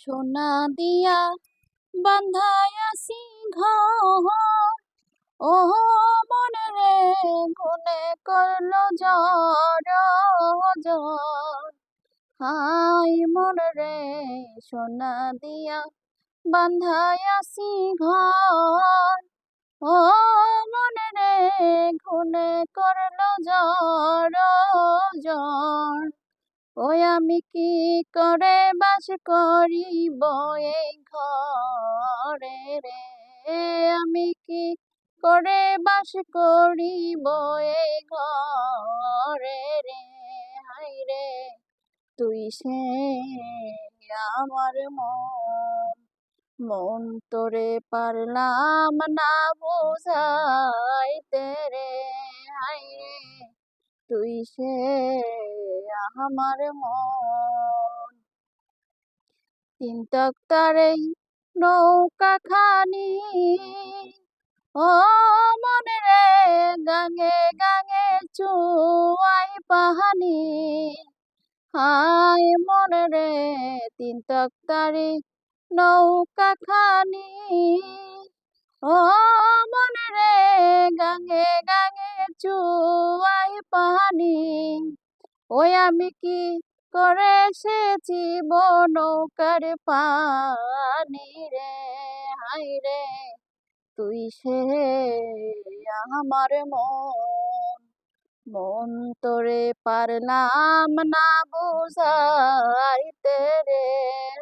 সোনা দিয়া বান্ধায়াসি ঘর ও মনে রে গুনে করল জ্বর হাই মনে রে, সোনা দিয়া বান্ধায়াসি ঘর। ও, মনে রে গুনে করল জ্বর জ্বর। ওই আমি কি করে বাস করিব এই ঘরে রে? আমি কি করে বাস করিব এই ঘরে রে? হাই রে, তুই সে আমার মন। মন তোরে পারলাম না বুঝাইতে রে। হাই রে, তুই সে আমার মন। তিন তক্তারে নৌকা খানি। ও মনে রে, গাঙে গাঙে চুয়াই পাহানি। হায় মনে রে, তিন তক্তারে নৌকা খানি। ও মনে রে, গাঙে গাঙে চুয়াই পানি ওই আমি কি করে এসেছি নৌকার পানি রে? হাই রে, তুই সে আমার মন। মন তোরে পারলাম না বুঝাইতে রে।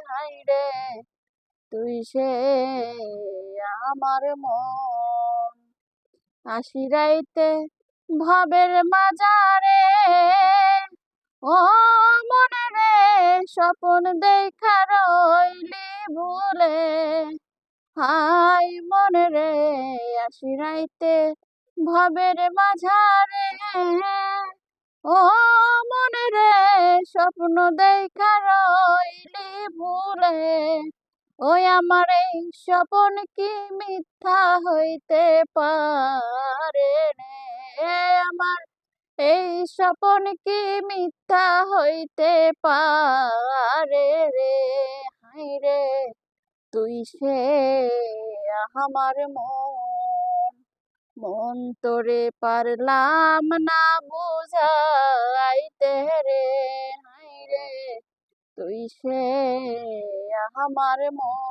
হাই রে, তুই সে আমার মন। আশি রাইতে ভবের মাজারে স্বপন দেখা রইলি ভুলে। হাই মনে রে, আসি রাইতে ভবের মাঝারে। ও মনে রে, স্বপ্ন দেখা রইলি ভুলে। ওই আমার এই স্বপন কি মিথ্যা হইতে পারে? এই স্বপন কি মিথ্যা হইতে পারে রে? হাই রে, তুই সে আমার মন মন তোরে পারলাম না বুঝাইতে রে। হাই রে, তুই সে আমার মন